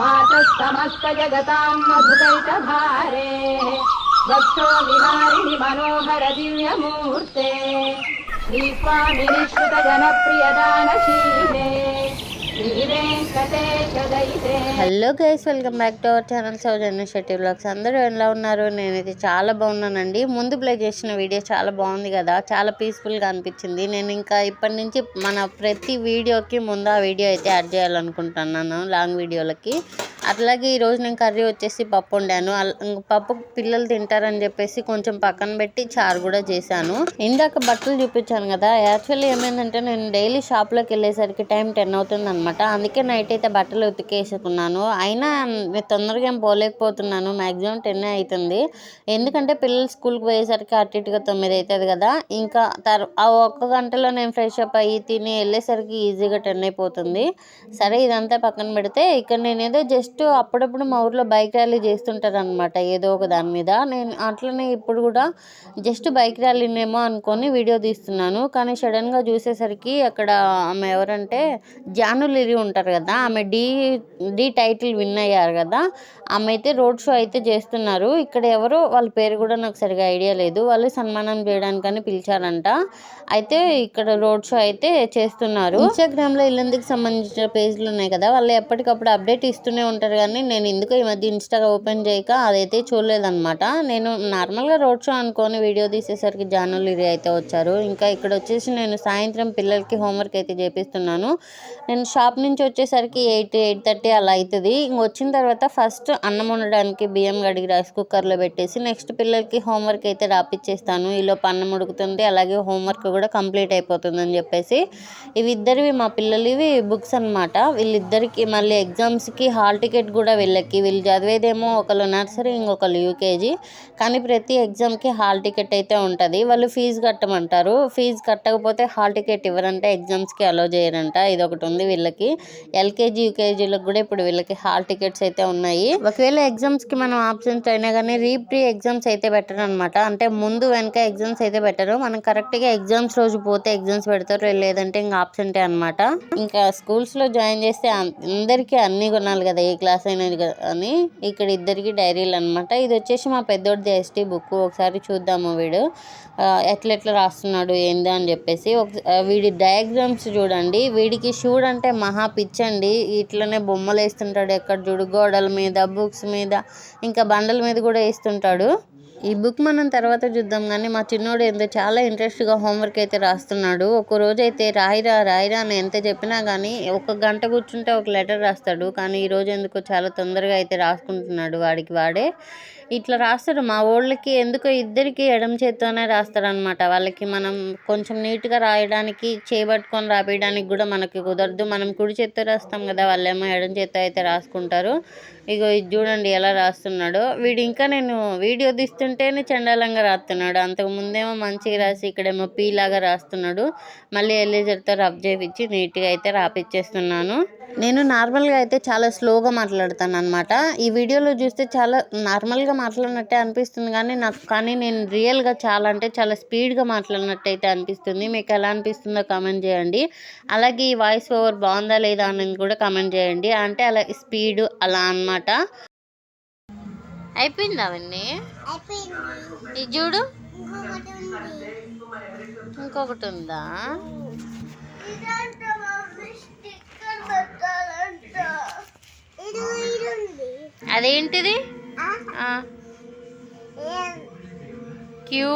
मातुस्तमस्तजगतां मधुतैकभारे विहारिणि मनोहर दिव्यमूर्ते श्रीस्वामिनिश्रुतजनप्रियदानशीले hello guys welcome back to our channel Soujanya Shetty blogs. అందరూ ఎలా ఉన్నారు? నేనైతే చాలా బాగున్నానండి. ముందు ప్లే చేసిన వీడియో చాలా బాగుంది కదా. చాలా పీస్ఫుల్గా అనిపించింది. నేను ఇంకా ఇప్పటి నుంచి మన ప్రతి వీడియోకి ముందు ఆ వీడియో అయితే యాడ్ చేయాలనుకుంటున్నాను లాంగ్ వీడియోలకి అట్లాగే ఈరోజు నేను కర్రీ వచ్చేసి పప్పు వండాను. పప్పు పిల్లలు తింటారని చెప్పేసి కొంచెం పక్కన పెట్టి చారు కూడా చేశాను. ఇందాక బట్టలు చూపించాను కదా యాక్చువల్లీ ఏమైందంటే నేను డైలీ షాప్లోకి వెళ్ళేసరికి టైం టెన్ అవుతుంది అనమాట అందుకే నైట్ అయితే బట్టలు ఉతికేసుకున్నాను. అయినా తొందరగా ఏం పోలేకపోతున్నాను. మ్యాక్సిమం టెన్ అవుతుంది ఎందుకంటే పిల్లలు స్కూల్కి పోయేసరికి అటు ఇటుగా తొమ్మిది అవుతుంది కదా. ఇంకా తర్ ఆ ఒక్క గంటలో నేను ఫ్రెష్ అప్ అయ్యి తిని వెళ్ళేసరికి ఈజీగా టెన్ అయిపోతుంది. సరే ఇదంతా పక్కన పెడితే ఇక్కడ నేనేదో జస్ట్ జస్ట్ అప్పుడప్పుడు మా ఊర్లో బైక్ ర్యాలీ చేస్తుంటారు అనమాట ఏదో ఒక దాని మీద. నేను అట్లనే ఇప్పుడు కూడా జస్ట్ బైక్ ర్యాలీనేమో అనుకొని వీడియో తీస్తున్నాను. కానీ సడన్గా చూసేసరికి అక్కడ ఆమె ఎవరంటే జాను లిరి ఉంటారు కదా ఆమె డి డి టైటిల్ విన్ అయ్యారు కదా ఆమె అయితే రోడ్ షో అయితే చేస్తున్నారు. ఇక్కడ ఎవరో వాళ్ళ పేరు కూడా నాకు సరిగా ఐడియా లేదు. వాళ్ళు సన్మానం చేయడానికని పిలిచారంట. అయితే ఇక్కడ రోడ్ షో అయితే చేస్తున్నారు. ఇన్స్టాగ్రామ్లో ఇల్లందుకు సంబంధించిన పేజ్లు ఉన్నాయి కదా వాళ్ళు ఎప్పటికప్పుడు అప్డేట్ ఇస్తూనే ఉంటారు. కానీ నేను ఎందుకో ఈ మధ్య ఇన్స్టాగా ఓపెన్ చేయక అదైతే చూడలేదన్నమాట. నేను నార్మల్గా రోడ్ షో అనుకొని వీడియో తీసేసరికి జానులు ఇది అయితే వచ్చారు. ఇంకా ఇక్కడ వచ్చేసి నేను సాయంత్రం పిల్లలకి హోంవర్క్ అయితే చేపిస్తున్నాను. నేను షాప్ నుంచి వచ్చేసరికి ఎయిట్ ఎయిట్ థర్టీ అలా అవుతుంది ఇంక వచ్చిన తర్వాత ఫస్ట్ అన్నం వండడానికి బియ్యం కడిగి రైస్ కుక్కర్లో పెట్టేసి నెక్స్ట్ పిల్లలకి హోంవర్క్ అయితే రాపిచ్చేస్తాను. ఈలోపు అన్నం ఉడుకుతుంది. అలాగే హోంవర్క్ కూడా కంప్లీట్ అయిపోతుంది అని చెప్పేసి ఇవి ఇద్దరివి మా పిల్లలవి బుక్స్ అనమాట వీళ్ళిద్దరికి మళ్ళీ ఎగ్జామ్స్కి హాల్ టికెట్ కూడా వీళ్ళకి. వీళ్ళు చదివేదేమో ఒకళ్ళు నర్సరీ ఇంకొకళ్ళు యూకేజీ. కానీ ప్రతి ఎగ్జామ్కి హాల్ టికెట్ అయితే ఉంటుంది. వాళ్ళు ఫీజు కట్టమంటారు. ఫీజు కట్టకపోతే హాల్ టికెట్ ఇవ్వరంట ఎగ్జామ్స్కి అలో చేయరంట. ఇది ఒకటి ఉంది వీళ్ళకి. ఎల్కేజీ యూకేజీలకు కూడా ఇప్పుడు వీళ్ళకి హాల్ టికెట్స్ అయితే ఉన్నాయి. ఒకవేళ ఎగ్జామ్స్కి మనం ఆప్షన్స్ అయినా కానీ రీప్రీ ఎగ్జామ్స్ అయితే పెట్టరు అనమాట అంటే ముందు వెనక ఎగ్జామ్స్ అయితే పెట్టరు. మనం కరెక్ట్గా ఎగ్జామ్స్ రోజు పోతే ఎగ్జామ్స్ పెడతారు లేదంటే ఇంకా ఆప్షంటే అనమాట. ఇంకా స్కూల్స్లో జాయిన్ చేస్తే అందరికీ అన్ని కొనాలి కదా. ఏ క్లాస్ అయినది కదా అని ఇక్కడ ఇద్దరికి డైరీలు అనమాట ఇది వచ్చేసి మా పెద్దోడిది ఎస్టీ బుక్ ఒకసారి చూద్దాము వీడు. ఎట్లెట్లా ఎట్లా రాస్తున్నాడు ఏందా అని చెప్పేసి. ఒక వీడి డయాగ్రామ్స్ చూడండి. వీడికి షూడ్ అంటే మహా పిచ్చండి. ఇట్లనే బొమ్మలు వేస్తుంటాడు ఎక్కడ చూడు. గోడల మీద బుక్స్ మీద ఇంకా బండల మీద కూడా వేస్తుంటాడు. ఈ బుక్ మనం తర్వాత చూద్దాం కానీ మా చిన్నోడు ఏందో చాలా ఇంట్రెస్ట్గా హోంవర్క్ అయితే రాస్తున్నాడు. ఒక రోజు అయితే రాయిరా రాయిరా అని ఎంత చెప్పినా కానీ ఒక గంట కూర్చుంటే ఒక లెటర్ రాస్తాడు. కానీ ఈరోజు ఎందుకో చాలా తొందరగా అయితే రాసుకుంటున్నాడు వాడికి వాడే. ఇట్లా రాస్తారు మా వాళ్ళకి ఎందుకో ఇద్దరికి ఎడమ చేత్తోనే రాస్తారనమాట వాళ్ళకి మనం కొంచెం నీట్గా రాయడానికి చేపట్టుకొని రాపించడానికి కూడా మనకి కుదరదు. మనం కుడి చేత్తో రాస్తాం కదా వాళ్ళేమో ఎడమ చేత్తో అయితే రాసుకుంటారు. ఇగో ఇది చూడండి ఎలా రాస్తున్నాడో. వీడు ఇంకా నేను వీడియో ఉంటేనే చండాలంగా రాస్తున్నాడు అంతకు ముందేమో మంచిగా రాసి ఇక్కడేమో పీ లాగా రాస్తున్నాడు. మళ్ళీ ఎల్లేజర్తో రబ్ చేయించి నీట్గా అయితే రాపిచ్చేస్తున్నాను. నేను నార్మల్గా అయితే చాలా స్లోగా మాట్లాడతాను అనమాట ఈ వీడియోలో చూస్తే చాలా నార్మల్గా మాట్లాడినట్టే అనిపిస్తుంది కానీ నాకు కానీ నేను రియల్గా చాలా అంటే చాలా స్పీడ్గా మాట్లాడినట్టు అయితే అనిపిస్తుంది. మీకు ఎలా అనిపిస్తుందో కామెంట్ చేయండి. అలాగే ఈ వాయిస్ ఓవర్ బాగుందా లేదా అనేది కూడా కామెంట్ చేయండి. అంటే అలా స్పీడ్ అలా అన్నమాట. అయిపోయింది అవన్నీ? ఇది చూడు. ఇంకొకటి ఉందా. అదేంటిది? క్యూ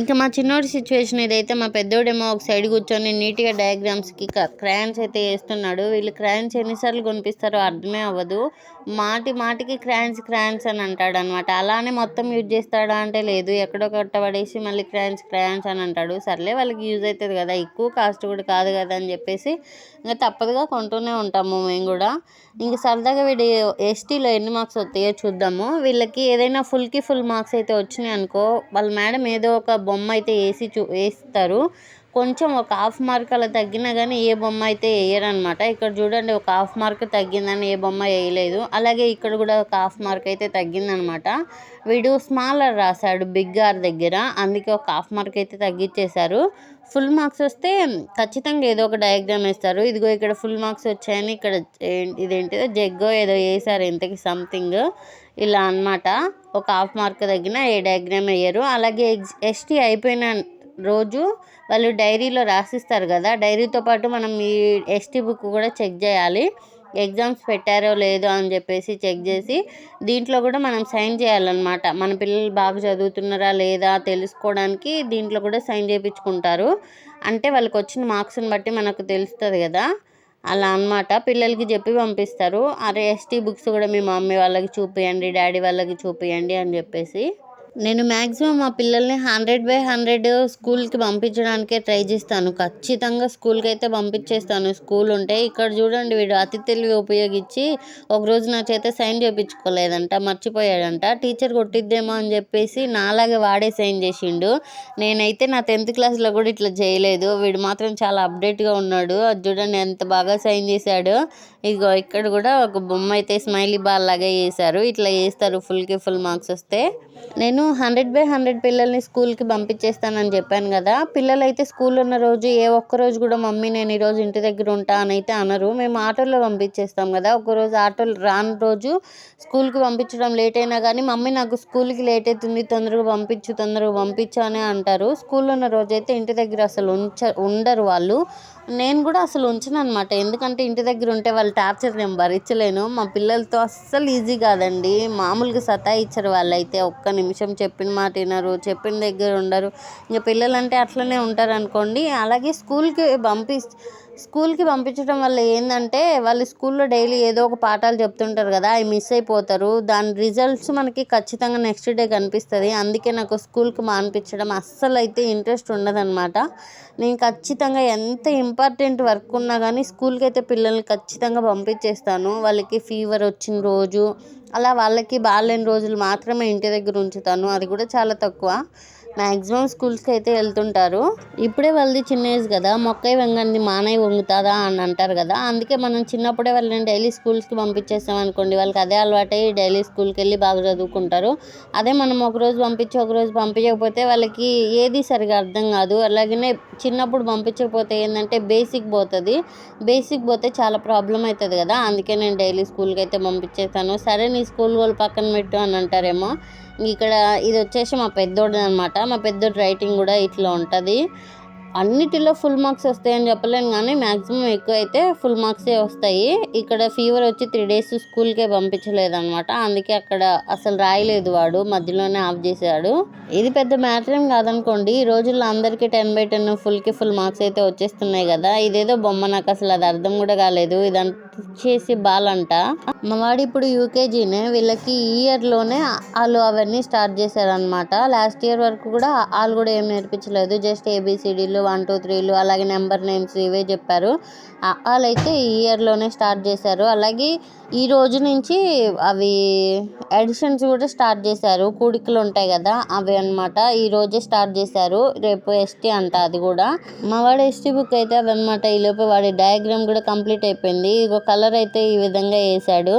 ఇంకా మా చిన్నోడి సిచ్యువేషన్ ఇదైతే మా పెద్దోడేమో ఒక సైడ్ కూర్చొని నీట్గా డయాగ్రామ్స్కి క్రయాన్స్ అయితే వేస్తున్నాడు. వీళ్ళు క్రయాన్స్ ఎన్నిసార్లు కొనిపిస్తారో అర్థమే అవ్వదు. మాటి మాటికి క్రాన్స్ క్రాన్స్ అని అంటాడు అనమాట అలానే మొత్తం యూజ్ చేస్తాడా అంటే లేదు. ఎక్కడో కట్టపడేసి మళ్ళీ క్రాన్స్ క్రాన్స్ అని అంటాడు. సర్లే వాళ్ళకి యూజ్ అవుతుంది కదా. ఎక్కువ కాస్ట్ కూడా కాదు కదా అని చెప్పేసి ఇంకా తప్పదుగా కొంటూనే ఉంటాము మేము కూడా. ఇంక సరదాగా వీడి ఎస్టీలో ఎన్ని మార్క్స్ వస్తాయో చూద్దాము. వీళ్ళకి ఏదైనా ఫుల్కి ఫుల్ మార్క్స్ అయితే వచ్చినాయి అనుకో వాళ్ళ మేడం ఏదో ఒక బొమ్మ అయితే వేసి చూ వేస్తారు. కొంచెం ఒక హాఫ్ మార్క్ అలా తగ్గినా కానీ ఏ బొమ్మ అయితే వేయరనమాట ఇక్కడ చూడండి ఒక హాఫ్ మార్క్ తగ్గిందని ఏ బొమ్మ వేయలేదు. అలాగే ఇక్కడ కూడా ఒక హాఫ్ మార్క్ అయితే తగ్గిందనమాట వీడు స్మాలర్ రాశాడు బిగ్ ఆర్ దగ్గర. అందుకే ఒక హాఫ్ మార్క్ అయితే తగ్గించేశారు ఫుల్ మార్క్స్ వస్తే ఖచ్చితంగా ఏదో ఒక డయాగ్రామ్ వేస్తారు. ఇదిగో ఇక్కడ ఫుల్ మార్క్స్ వచ్చాయని ఇక్కడ ఇదేంటిదో జగ్గో ఏదో వేసారు ఇంతకి సంథింగ్ ఇలా అన్నమాట. ఒక హాఫ్ మార్క్ తగ్గిన ఏ డయాగ్రామ్ వేయరు. అలాగే ఎస్టీ అయిపోయిన రోజు వాళ్ళు డైరీలో రాసిస్తారు కదా డైరీతో పాటు మనం ఈ ఎస్టీ బుక్ కూడా చెక్ చేయాలి. ఎగ్జామ్స్ పెట్టారో లేదో అని చెప్పేసి చెక్ చేసి దీంట్లో కూడా మనం సైన్ చేయాలన్నమాట. మన పిల్లలు బాగా చదువుతున్నారా లేదా తెలుసుకోవడానికి దీంట్లో కూడా సైన్ చేయించుకుంటారు. అంటే వాళ్ళకి వచ్చిన మార్క్స్ని బట్టి మనకు తెలుస్తుంది కదా అలా అన్నమాట. పిల్లలకి చెప్పి పంపిస్తారు. అరే ఎస్టీ బుక్స్ కూడా మీ మమ్మీ వాళ్ళకి చూపియండి డాడీ వాళ్ళకి చూపియండి అని చెప్పేసి. నేను మ్యాక్సిమం మా పిల్లల్ని హండ్రెడ్ బై హండ్రెడ్ స్కూల్కి పంపించడానికే ట్రై చేస్తాను. ఖచ్చితంగా స్కూల్కి అయితే పంపించేస్తాను. స్కూల్ ఉంటే ఇక్కడ చూడండి వీడు అతి తెలివి ఉపయోగించి ఒకరోజు నా చేత సైన్ చేయించుకోలేదంట మర్చిపోయాడంట. టీచర్ కొట్టిద్దేమో అని చెప్పేసి నాలాగే వాడే సైన్ చేసిండు. నేనైతే నా టెన్త్ క్లాస్లో కూడా ఇట్లా చేయలేదు. వీడు మాత్రం చాలా అప్డేట్గా ఉన్నాడు. అది చూడండి ఎంత బాగా సైన్ చేశాడు. ఇగో ఇక్కడ కూడా ఒక బొమ్మ అయితే స్మైలీ బాల్ లాగా వేశారు. ఇట్లా వేస్తారు ఫుల్కి ఫుల్ మార్క్స్ వస్తే. నేను హండ్రెడ్ బై హండ్రెడ్ పిల్లల్ని స్కూల్కి పంపించేస్తానని చెప్పాను కదా. పిల్లలు అయితే స్కూల్ ఉన్న రోజు ఏ ఒక్క రోజు కూడా మమ్మీ నేను ఈరోజు ఇంటి దగ్గర ఉంటా అని అయితే అనరు. మేము ఆటోలో పంపించేస్తాం కదా. ఒకరోజు ఆటోలు రాని రోజు స్కూల్కి పంపించడం లేట్ అయినా కానీ మమ్మీ నాకు స్కూల్కి లేట్ అవుతుంది తొందరగా పంపించు తొందరగా పంపించు అని అంటారు. స్కూల్లో ఉన్న రోజు అయితే ఇంటి దగ్గర అసలు ఉంచ ఉండరు వాళ్ళు. నేను కూడా అసలు ఉంచను అనమాట ఎందుకంటే ఇంటి దగ్గర ఉంటే వాళ్ళు టార్చర్ నేను భరించలేను మా పిల్లలతో అస్సలు ఈజీ కాదండి. మామూలుగా సతాయిచ్చరు వాళ్ళైతే ఒక్క నిమిషం చెప్పిన మాట వినరు చెప్పిన దగ్గర ఉండరు. ఇంకా పిల్లలంటే అట్లనే ఉంటారు అనుకోండి అలాగే స్కూల్కి పంపి స్కూల్కి పంపించడం వల్ల ఏంటంటే వాళ్ళు స్కూల్లో డైలీ ఏదో ఒక పాఠాలు చెప్తుంటారు కదా అవి మిస్ అయిపోతారు. దాని రిజల్ట్స్ మనకి ఖచ్చితంగా నెక్స్ట్ డే కనిపిస్తుంది. అందుకే నాకు స్కూల్కి మానిపించడం అస్సలు అయితే ఇంట్రెస్ట్ ఉండదన్నమాట. నేను ఖచ్చితంగా ఎంత ఇంపార్టెంట్ వర్క్ ఉన్నా కానీ స్కూల్కి అయితే పిల్లల్ని ఖచ్చితంగా పంపించేస్తాను. వాళ్ళకి ఫీవర్ వచ్చిన రోజు అలా వాళ్ళకి బాగాలేని రోజులు మాత్రమే ఇంటి దగ్గర ఉంచుతాను. అది కూడా చాలా తక్కువ. మ్యాక్సిమం స్కూల్స్కి అయితే వెళ్తుంటారు. ఇప్పుడే వాళ్ళది చిన్న ఏజ్ కదా మొక్కై వంగంది మానయ్య వంగుతుందా అని అంటారు కదా అందుకే మనం చిన్నప్పుడే వాళ్ళని డైలీ స్కూల్స్కి పంపించేస్తాం అనుకోండి వాళ్ళకి అదే అలవాటై డైలీ స్కూల్కి వెళ్ళి బాగా చదువుకుంటారు. అదే మనం ఒకరోజు పంపించి ఒకరోజు పంపించకపోతే వాళ్ళకి ఏది సరిగా అర్థం కాదు. అలాగనే చిన్నప్పుడు పంపించకపోతే ఏంటంటే బేసిక్ పోతుంది. బేసిక్ పోతే చాలా ప్రాబ్లం అవుతుంది కదా అందుకే నేను డైలీ స్కూల్కి అయితే పంపించేస్తాను. సరే నీ స్కూల్ వాళ్ళు పక్కన పెట్టు అని అంటారేమో. ఇక్కడ ఇది వచ్చేసి మా పెద్దోడు అనమాట మా పెద్దోడు రైటింగ్ కూడా ఇట్లా ఉంటుంది. అన్నిటిలో ఫుల్ మార్క్స్ వస్తాయని చెప్పలేను కానీ మ్యాక్సిమం ఎక్కువ అయితే ఫుల్ మార్క్సే వస్తాయి. ఇక్కడ ఫీవర్ వచ్చి త్రీ డేస్ స్కూల్కే పంపించలేదు అనమాట అందుకే అక్కడ అసలు రాయలేదు వాడు. మధ్యలోనే ఆఫ్ చేశాడు. ఇది పెద్ద మ్యాటర్ ఏం కాదనుకోండి. ఈ రోజుల్లో అందరికీ టెన్ బై టెన్ ఫుల్కి ఫుల్ మార్క్స్ అయితే వచ్చేస్తున్నాయి కదా. ఇదేదో బొమ్మ నాకు అసలు అది అర్థం కూడా కాలేదు. ఇదంతా చేసి బాలంట. మా వాడు ఇప్పుడు యూకేజీనే వీళ్ళకి ఈ ఇయర్లోనే వాళ్ళు అవన్నీ స్టార్ట్ చేశారనమాట లాస్ట్ ఇయర్ వరకు కూడా వాళ్ళు కూడా ఏం నేర్పించలేదు జస్ట్ ఏబిసిడీలు వన్ టూ త్రీలు అలాగే నెంబర్ నేమ్స్ ఇవే చెప్పారు. వాళ్ళైతే ఈ ఇయర్లోనే స్టార్ట్ చేశారు. అలాగే ఈ రోజు నుంచి అవి ఎడిషన్స్ కూడా స్టార్ట్ చేశారు. కూడికలు ఉంటాయి కదా అవి అనమాట ఈ రోజే స్టార్ట్ చేశారు. రేపు ఎస్టీ అంట అది కూడా. మా వాడు ఎస్టీ బుక్ అయితే అవి అనమాట ఈలోపు వాడి డయాగ్రామ్ కూడా కంప్లీట్ అయిపోయింది. ఒక కలర్ అయితే ఈ విధంగా వేసాడు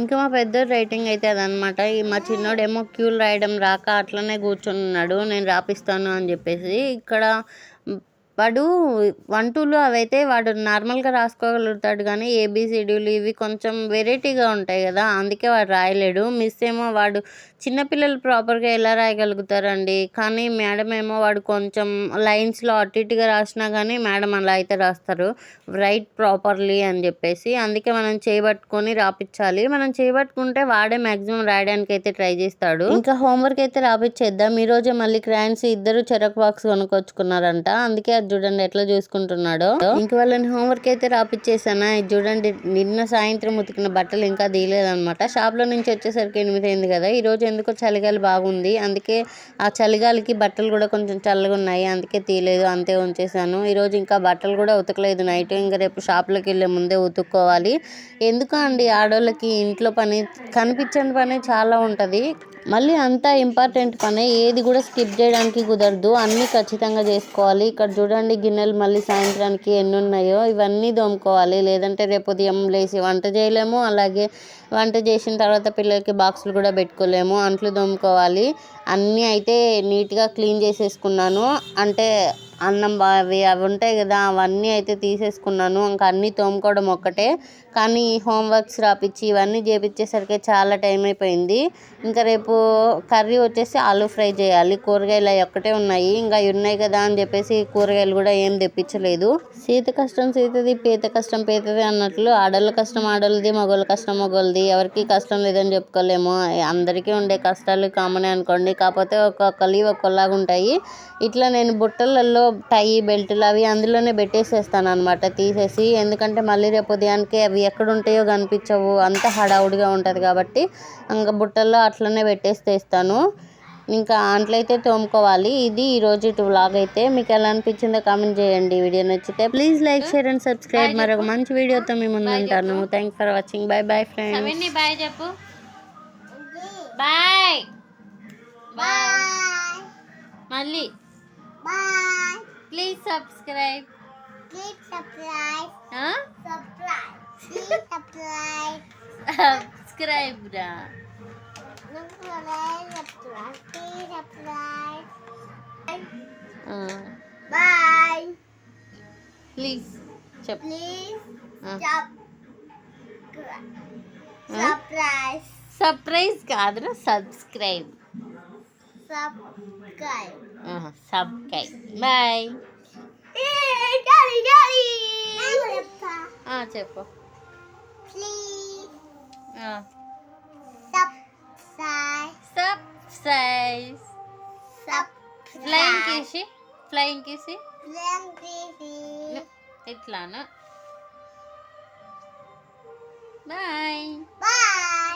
ఇంకా మా పెద్ద రైటింగ్ అయితే అదనమాట మా చిన్నోడేమో క్యూలు రాయడం రాక అట్లనే కూర్చున్నాడు నేను రాపిస్తాను అని చెప్పేసి. ఇక్కడ వాడు వన్ టూలో అవైతే వాడు నార్మల్గా రాసుకోగలుగుతాడు కానీ ఏబిసిడీలు ఇవి కొంచెం వెరైటీగా ఉంటాయి కదా అందుకే వాడు రాయలేడు. మిస్ ఏమో వాడు చిన్నపిల్లలు ప్రాపర్గా ఎలా రాయగలుగుతారండి? కానీ మేడం ఏమో వాడు కొంచెం లైన్స్లో అటు ఇటుగా రాసినా కానీ మేడం అలా అయితే రాస్తారు. రైట్ ప్రాపర్లీ అని చెప్పేసి. అందుకే మనం చేయబట్టుకొని రాపించాలి మనం చేయబట్టుకుంటే వాడే మ్యాక్సిమం రాయడానికి అయితే ట్రై చేస్తాడు. ఇంకా హోంవర్క్ అయితే రాపిచ్చేద్దాం. ఈ రోజే మళ్ళీ క్రాన్స్ ఇద్దరు చెరక్ బాక్స్ కొనుక్కొచ్చుకున్నారంట. అందుకే అది చూడండి ఎట్లా చూసుకుంటున్నాడో. ఇంక వాళ్ళని హోంవర్క్ అయితే రాపిచ్చేసానా? ఇది చూడండి నిన్న సాయంత్రం ఉతికిన బట్టలు ఇంకా తీయలేదన్నమాట. షాప్లో నుంచి వచ్చేసరికి ఎనిమిది అయింది కదా. ఈ రోజు ఎందుకో చలిగాలి బాగుంది. అందుకే ఆ చలిగాలికి బట్టలు కూడా కొంచెం చల్లగా ఉన్నాయి. అందుకే తీయలేదు అంతే ఉంచేసాను ఈరోజు ఇంకా బట్టలు కూడా ఉతకలేదు. నైట్ ఇంకా రేపు షాప్లోకి వెళ్ళే ముందే ఉతుక్కోవాలి. ఎందుకు అండి ఆడోళ్ళకి ఇంట్లో పని కనిపించని పని చాలా ఉంటుంది. మళ్ళీ అంత ఇంపార్టెంట్ పని. ఏది కూడా స్కిప్ చేయడానికి కుదరదు. అన్నీ ఖచ్చితంగా చేసుకోవాలి. ఇక్కడ చూడండి గిన్నెలు మళ్ళీ సాయంత్రానికి ఎన్ని ఉన్నాయో ఇవన్నీ దోముకోవాలి లేదంటే రేపు ఉదయం లేచి వంట చేయలేము. అలాగే వంట చేసిన తర్వాత పిల్లలకి బాక్సులు కూడా పెట్టుకోలేము. అంట్లు దోముకోవాలి అన్నీ అయితే నీట్గా క్లీన్ చేసేసుకున్నాను. అంటే అన్నం అవి అవి ఉంటాయి కదా అవన్నీ అయితే తీసేసుకున్నాను. ఇంకా అన్నీ తోముకోవడం ఒక్కటే. కానీ హోంవర్క్స్ రాపిచ్చి ఇవన్నీ చేపించేసరికి చాలా టైం అయిపోయింది. ఇంకా రేపు కర్రీ వచ్చేసి ఆలూ ఫ్రై చేయాలి. కూరగాయలు అవి ఒక్కటే ఉన్నాయి. ఇంకా అవి ఉన్నాయి కదా అని చెప్పేసి కూరగాయలు కూడా ఏం తెప్పించలేదు. సీత కష్టం సీతది పీత కష్టం పీతది అన్నట్లు ఆడోళ్ళ కష్టం ఆడోళ్ళది మగోళ్ళ కష్టం మగోళ్ళది. ఎవరికి కష్టం లేదని చెప్పుకోలేము. అందరికీ ఉండే కష్టాలు కామనే అనుకోండి. కాకపోతే ఒక్కొక్కరి ఒక్కొక్కలాగా ఉంటాయి. ఇట్లా నేను బుట్టలలో టై బెల్టులు అవి అందులోనే పెట్టేసేస్తాను అనమాట తీసేసి ఎందుకంటే మళ్ళీ రేపు ఉదయానికి అవి ఎక్కడ ఉంటాయో కనిపించవు. అంత హడావుడిగా ఉంటుంది కాబట్టి ఇంకా బుట్టల్లో అట్లనే పెట్టేసి తెస్తాను ఇంకా అంట్లయితే తోముకోవాలి. ఇది ఈ రోజు వ్లాగ్ అయితే. మీకు ఎలా అనిపించిందో కామెంట్ చేయండి. వీడియో నచ్చితే please like share and subscribe మరొక మంచి వీడియోతో మీ ముందు ఉంటాను. Thank for watching bye bye friends అవన్నీ బాయ్ చెప్పు. బాయ్ బాయ్ మళ్ళీ. Bye. Please subscribe Please subscribe. Subscribe. Subscribe రా. Bye. ప్లీజ్ చెప్పు Ah. subscribe. Huh? Surprise. Surprise కాదురా subscribe Subscribe. Subscribe bye Hey, please ah. uh. subsize. Subsize. Subsize. Flying kissy. Flying kissy. Flying kissy. It's Lana. Bye. Bye.